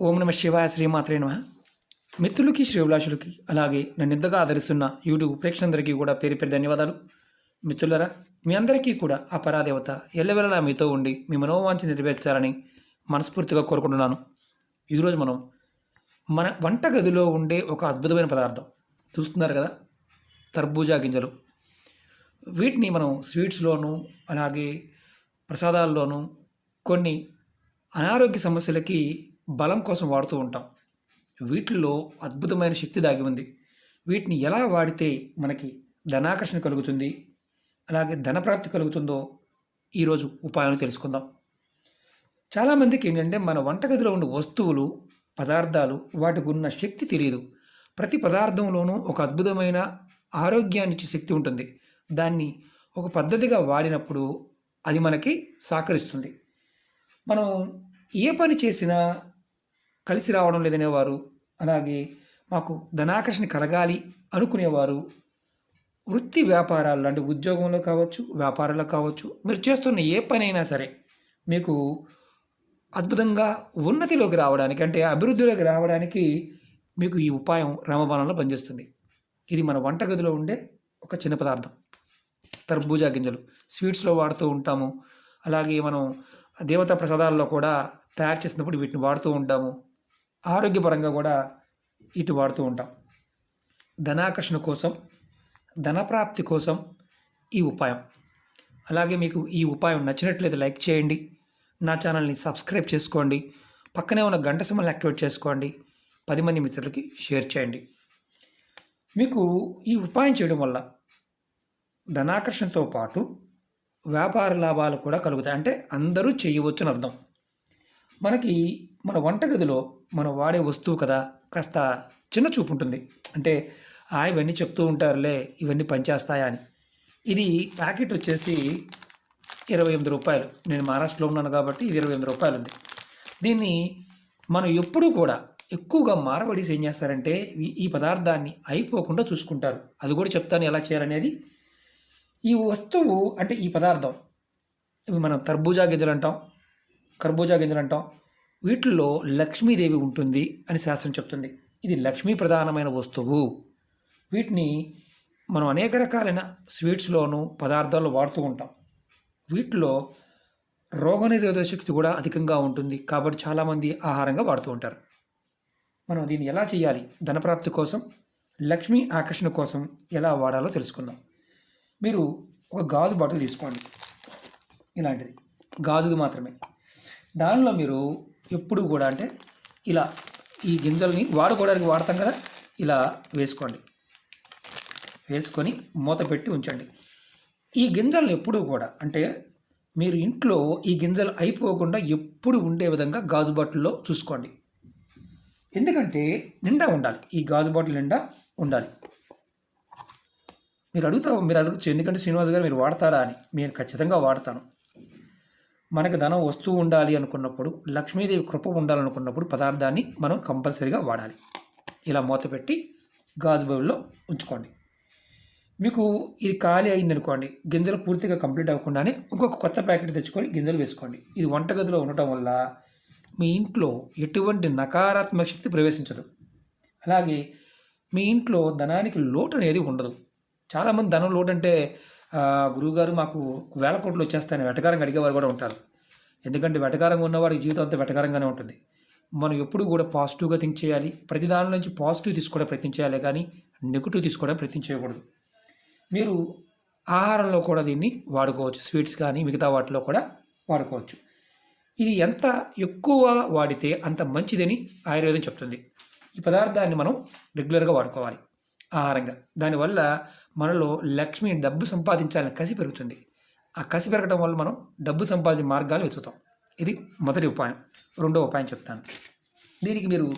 ఓం నమ శివాయ శ్రీమాత్రే నమ. మిత్రులకి శ్రీభిలాషులకి అలాగే నన్ను ఎంతగా ఆదరిస్తున్న యూట్యూబ్ ప్రేక్షకులందరికీ కూడా పేరు పేరు ధన్యవాదాలు. మిత్రులరా మీ అందరికీ కూడా ఆ పరాదేవత ఎల్లవెల్లలా మీతో ఉండి మీ మనోవాంఛ నెరవేర్చాలని మనస్ఫూర్తిగా కోరుకుంటున్నాను. ఈరోజు మనం మన వంటగదిలో ఉండే ఒక అద్భుతమైన పదార్థం. చూస్తున్నారు కదా? తర్బూజా గింజలు. వీటిని మనం స్వీట్స్లోనూ అలాగే ప్రసాదాల్లోనూ కొన్ని అనారోగ్య సమస్యలకి బలం కోసం వాడుతూ ఉంటాం. వీటిల్లో అద్భుతమైన శక్తి దాగి ఉంది. వీటిని ఎలా వాడితే మనకి ధనాకర్షణ కలుగుతుంది? అలాగే ధనప్రాప్తి కలుగుతుందో ఈరోజు ఉపాయాన్ని తెలుసుకుందాం. చాలామందికి ఏంటంటే మన వంటగదిలో ఉండే వస్తువులు పదార్థాలు వాటికి ఉన్న శక్తి తెలియదు ప్రతి పదార్థంలోనూ ఒక అద్భుతమైన ఆరోగ్యాన్ని ఇచ్చే శక్తి ఉంటుంది. దాన్ని ఒక పద్ధతిగా వాడినప్పుడు అది మనకి సహకరిస్తుంది. మనం ఏ పని చేసినా కలిసి రావడం లేదనేవారు. అలాగే మాకు ధనాకర్షణ కలగాలి అనుకునేవారు. వృత్తి వ్యాపారాలు అంటే ఉద్యోగంలో కావచ్చు వ్యాపారంలో కావచ్చు మీరు చేస్తున్న ఏ పనైనా సరే మీకు అద్భుతంగా ఉన్నతిలోకి రావడానికి అంటే అభివృద్ధిలోకి రావడానికి మీకు ఈ ఉపాయం రామబాణంలో పనిచేస్తుంది. ఇది మన వంటగదిలో ఉండే ఒక చిన్న పదార్థం. తర్బూజా గింజలు. స్వీట్స్లో వాడుతూ ఉంటాము. అలాగే మనం దేవతా ప్రసాదాల్లో కూడా తయారు చేసినప్పుడు వీటిని వాడుతూ ఉంటాము. ఆరోగ్యపరంగా కూడా ఇటు వాడుతూ ఉంటాం. ధనాకర్షణ కోసం ధనప్రాప్తి కోసం ఈ ఉపాయం. అలాగే మీకు ఈ ఉపాయం నచ్చినట్లయితే లైక్ చేయండి. నా ఛానల్ని సబ్స్క్రైబ్ చేసుకోండి. పక్కనే ఉన్న గంట సింబల్ని యాక్టివేట్ చేసుకోండి. పది మంది మిత్రులకి షేర్ చేయండి. మీకు ఈ ఉపాయం చేయడం వల్ల ధనాకర్షణతో పాటు వ్యాపార లాభాలు కూడా కలుగుతాయి. అంటే అందరూ చేయవచ్చు అని అర్థం. మనకి మన వంటగదిలో మనం వాడే వస్తువు కదా కాస్త చిన్న చూపు ఉంటుంది అంటే ఆ ఇవన్నీ చెప్తూ ఉంటారులే ఇవన్నీ పనిచేస్తాయా అని. ఇది ప్యాకెట్ వచ్చేసి ఇరవై ఎనిమిది రూపాయలు. నేను మహారాష్ట్రలో ఉన్నాను కాబట్టి ఇది ఇరవై ఎనిమిది రూపాయలు ఉంది దీన్ని మనం ఎప్పుడూ కూడా ఎక్కువగా మారవడీసి ఏం చేస్తారంటే ఈ- ఈ పదార్థాన్ని అయిపోకుండా చూసుకుంటారు. అది కూడా చెప్తాను ఎలా చేయాలనేది. ఈ వస్తువు అంటే ఈ పదార్థం ఇవి మనం తర్బూజా గింజలు అంటాం కర్బూజా గింజలు అంటాం. వీటిల్లో లక్ష్మీదేవి ఉంటుంది అని శాస్త్రం చెప్తుంది. ఇది లక్ష్మీ ప్రధానమైన వస్తువు. వీటిని మనం అనేక రకాలైన స్వీట్స్లోను పదార్థాల్లో వాడుతూ ఉంటాం. వీటిలో రోగనిరోధక శక్తి కూడా అధికంగా ఉంటుంది. కాబట్టి చాలామంది ఆహారంగా వాడుతూ ఉంటారు. మనం దీన్ని ఎలా చేయాలి? ధనప్రాప్తి కోసం లక్ష్మీ ఆకర్షణ కోసం ఎలా వాడాలో తెలుసుకుందాం. మీరు ఒక గాజు బాటిల్ తీసుకోండి. ఇలాంటిది. గాజుది మాత్రమే. దానిలో మీరు ఎప్పుడు కూడా అంటే ఇలా ఈ గింజల్ని వాడుకోవడానికి వాడతాం కదా ఇలా వేసుకోండి. వేసుకొని మూత పెట్టి ఉంచండి. ఈ గింజలను ఎప్పుడూ కూడా అంటే మీరు ఇంట్లో ఈ గింజలు అయిపోకుండా ఎప్పుడు ఉండే విధంగా గాజు బాటిల్లో చూసుకోండి. ఎందుకంటే నిండా ఉండాలి. ఈ గాజు బాటిల్ నిండా ఉండాలి. మీరు అడుగుతా మీరు అడగచ్చు ఎందుకంటే శ్రీనివాస్ గారు మీరు వాడతారా అని. నేను ఖచ్చితంగా వాడతాను. మనకు ధనం వస్తూ ఉండాలి అనుకున్నప్పుడు లక్ష్మీదేవి కృప ఉండాలనుకున్నప్పుడు పదార్థాన్ని మనం కంపల్సరీగా వాడాలి. ఇలా మూత పెట్టి గాజు బౌల్లో ఉంచుకోండి. మీకు ఇది ఖాళీ అయింది అనుకోండి గింజలు పూర్తిగా కంప్లీట్ అవ్వకుండానే ఇంకొక కొత్త ప్యాకెట్ తెచ్చుకొని గింజలు వేసుకోండి. ఇది వంటగదిలో ఉండటం వల్ల మీ ఇంట్లో ఎటువంటి నకారాత్మక శక్తి ప్రవేశించదు. అలాగే మీ ఇంట్లో ధనానికి లోటు అనేది ఉండదు. చాలామంది ధనం లోటు అంటే గురువుగారు మాకు వేల కోట్లు వచ్చేస్తాయని వెటకారంగా అడిగేవారు కూడా ఉంటారు. ఎందుకంటే వెటకారంగా ఉన్నవాడి జీవితం అంతా వెటకారంగానే ఉంటుంది. మనం ఎప్పుడు కూడా పాజిటివ్గా థింక్ చేయాలి. ప్రతి దాని నుంచి పాజిటివ్ తీసుకోవడం ప్రయత్నం చేయాలి కానీ నెగిటివ్ తీసుకోవడం ప్రయత్నం చేయకూడదు మీరు ఆహారంలో కూడా దీన్ని వాడుకోవచ్చు. స్వీట్స్ కానీ మిగతా వాటిలో కూడా వాడుకోవచ్చు. ఇది ఎంత ఎక్కువ వాడితే అంత మంచిదని ఆయుర్వేదం చెప్తుంది. ఈ పదార్థాన్ని మనం రెగ్యులర్గా వాడుకోవాలి. ఆహారంగా. దానివల్ల మనలో లక్ష్మి డబ్బు సంపాదించాలని కసి పెరుగుతుంది. ఆ కసి పెరగడం వల్ల మనం డబ్బు సంపాదించే మార్గాలు వెతుకుతాం. ఇది మొదటి ఉపాయం. రెండో ఉపాయం చెప్తాను. దీనికి మీరు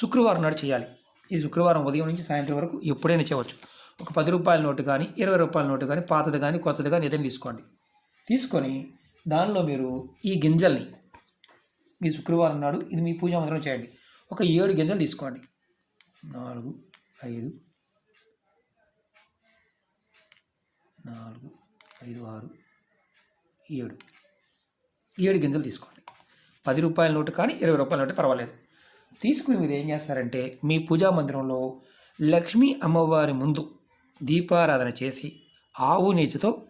శుక్రవారం నాడు చేయాలి. ఈ శుక్రవారం ఉదయం నుంచి సాయంత్రం వరకు ఎప్పుడైనా చేయవచ్చు. ఒక పది రూపాయల నోటు కానీ ఇరవై రూపాయల నోటు కానీ పాతది కానీ కొత్తది కానీ ఏదైనా తీసుకోండి. తీసుకొని దానిలో మీరు ఈ గింజల్ని మీ శుక్రవారం నాడు ఇది మీ పూజా మందిరం చేయండి. ఒక ఏడు గింజలు తీసుకోండి. నాలుగు ఐదు నాలుగు ఐదు ఆరు ఏడు. ఏడు గింజలు తీసుకోండి. పది రూపాయల నోటు కానీ ఇరవై రూపాయల నోటు పర్వాలేదు. తీసుకుని మీరు ఏం చేస్తారంటే మీ పూజా మందిరంలో లక్ష్మీ అమ్మవారి ముందు దీపారాధన చేసి ఆవు నీతితో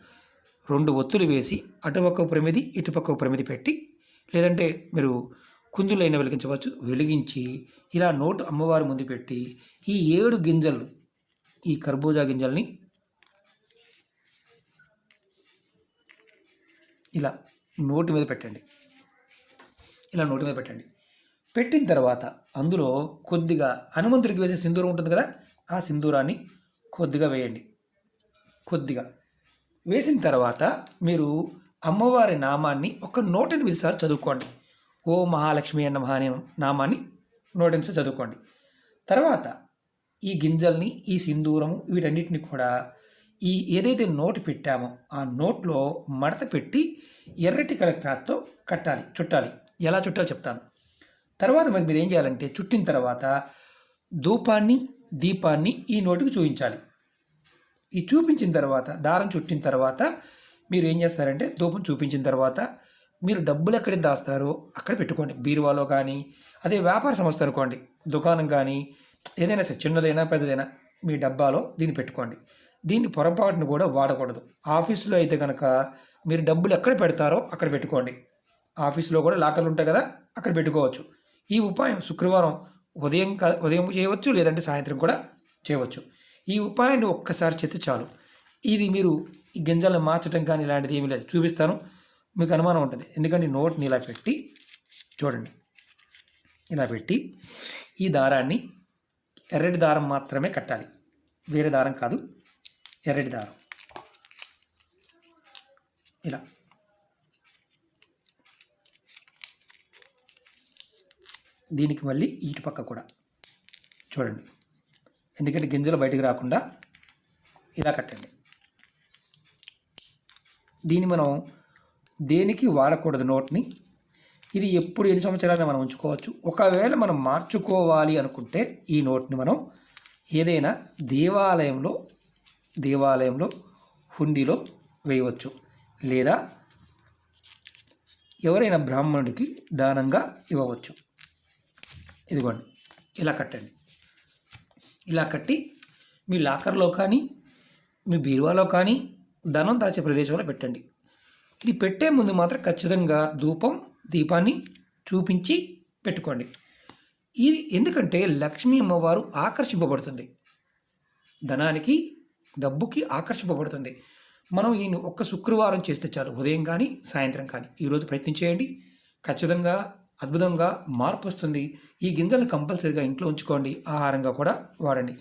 రెండు ఒత్తులు వేసి అటుపక్క ప్రమిది ఇటుపక్క ప్రమిది పెట్టి లేదంటే మీరు కుందులైన వెలిగించవచ్చు వెలిగించి ఇలా నోటు అమ్మవారి ముందు పెట్టి ఈ ఏడు గింజలు ఈ కర్బూజా గింజల్ని ఇలా నోటి మీద పెట్టండి. ఇలా నోటి మీద పెట్టండి. పెట్టిన తర్వాత అందులో కొద్దిగా హనుమంతుడికి వేసే సింధూరం ఉంటుంది కదా ఆ సింధూరాన్ని కొద్దిగా వేయండి. కొద్దిగా. వేసిన తర్వాత మీరు అమ్మవారి నామాన్ని ఒక నూట ఎనిమిది సార్లు చదువుకోండి. ఓ మహాలక్ష్మి అన్న మహాని నామాన్ని నూట ఎనిమిది సార్లు చదువుకోండి. తర్వాత ఈ గింజల్ని ఈ సింధూరము వీటన్నిటిని కూడా ఈ ఏదైతే నోటు పెట్టామో ఆ నోట్లో మడత పెట్టి ఎర్రటి కలర్ క్లాత్తో కట్టాలి చుట్టాలి. ఎలా చుట్టాలో చెప్తాను. తర్వాత మరి మీరు ఏం చేయాలంటే చుట్టిన తర్వాత ధూపాన్ని దీపాన్ని ఈ నోటుకు చూపించాలి. ఈ చూపించిన తర్వాత దారం చుట్టిన తర్వాత మీరు ఏం చేస్తారంటే ధూపం చూపించిన తర్వాత మీరు డబ్బులు ఎక్కడ దాస్తారో అక్కడ పెట్టుకోండి. బీరువాలో కానీ అదే వ్యాపార సంస్థ అనుకోండి దుకాణం కానీ ఏదైనా సరే చిన్నదైనా పెద్దదైనా మీ డబ్బాలో దీన్ని పెట్టుకోండి. దీన్ని పొరపాటును కూడా వాడకూడదు. ఆఫీసులో అయితే కనుక మీరు డబ్బులు ఎక్కడ పెడతారో అక్కడ పెట్టుకోండి. ఆఫీసులో కూడా లాకర్లు ఉంటాయి కదా అక్కడ పెట్టుకోవచ్చు. ఈ ఉపాయం శుక్రవారం ఉదయం కా- ఉదయం చేయవచ్చు లేదంటే సాయంత్రం కూడా చేయవచ్చు. ఈ ఉపాయాన్ని ఒక్కసారి చేస్తే చాలు. ఇది మీరు ఈ గింజలను మార్చడం కానీ ఇలాంటిది ఏమీ లేదు. చూపిస్తాను. మీకు అనుమానం ఉంటుంది. ఎందుకంటే నోట్ని ఇలా పెట్టి చూడండి. ఇలా పెట్టి ఈ దారాన్ని ఎర్రటి దారం మాత్రమే కట్టాలి. వేరే దారం కాదు. ఎర్రటి దారం. ఇలా. దీనికి మళ్ళీ ఇటు పక్క కూడా. చూడండి. ఎందుకంటే గింజలు బయటకు రాకుండా ఇలా కట్టండి. దీన్ని మనం దేనికి వాడకూడదు నోట్ని? ఇది ఎప్పుడు ఎన్ని సంవత్సరాలు మనం ఉంచుకోవచ్చు. ఒకవేళ మనం మార్చుకోవాలి అనుకుంటే ఈ నోట్ని మనం ఏదైనా దేవాలయంలో దేవాలయంలో హుండీలో వేయవచ్చు. లేదా ఎవరైనా బ్రాహ్మణుడికి దానంగా ఇవ్వవచ్చు. ఇదిగోండి ఇలా కట్టండి. ఇలా కట్టి మీ లాకర్లో కానీ మీ బీరువాలో కానీ ధనం దాచే ప్రదేశంలో పెట్టండి. ఇది పెట్టే ముందు మాత్రం ఖచ్చితంగా ధూపం దీపాన్ని చూపించి పెట్టుకోండి. ఇది ఎందుకంటే లక్ష్మీ అమ్మవారు ఆకర్షింపబడుతుంది. ధనానికి డబ్బుకి ఆకర్షింపబడుతుంది. మనం ఈ ఒక్క శుక్రవారం చేస్తే చాలు ఉదయం కానీ సాయంత్రం కానీ. ఈరోజు ప్రయత్నం చేయండి. ఖచ్చితంగా అద్భుతంగా మార్పు వస్తుంది. ఈ గింజలు కంపల్సరీగా ఇంట్లో ఉంచుకోండి. ఆహారంగా కూడా వాడండి.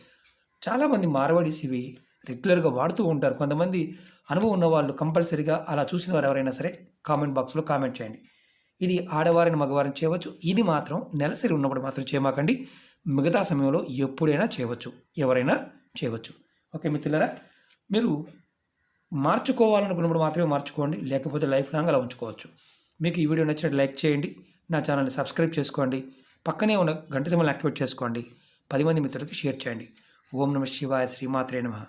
చాలామంది మార్వాడీస్ ఇవి రెగ్యులర్గా వాడుతూ ఉంటారు. కొంతమంది అనుభవం ఉన్నవాళ్ళు కంపల్సరీగా అలా చూసిన వారు ఎవరైనా సరే కామెంట్ బాక్స్లో కామెంట్ చేయండి. ఇది ఆడవారిని మగవారిని చేయవచ్చు. ఇది మాత్రం నెలసరి ఉన్నప్పుడు మాత్రం చేయమాకండి. మిగతా సమయంలో ఎప్పుడైనా చేయవచ్చు. ఎవరైనా చేయవచ్చు. ఓకే మిత్రులరా మీరు మార్చుకోవాలనుకున్నప్పుడు మాత్రమే మార్చుకోండి లేకపోతే లైఫ్ లాంగ్ అలా ఉంచుకోవచ్చు. మీకు ఈ వీడియో నచ్చినట్టు లైక్ చేయండి నా ఛానల్ని సబ్స్క్రైబ్ చేసుకోండి పక్కనే ఉన్న గంట సమయాన్ని యాక్టివేట్ చేసుకోండి పది మంది మిత్రులకి షేర్ చేయండి. ఓం నమ శివాయ శ్రీమాత్రే నమః.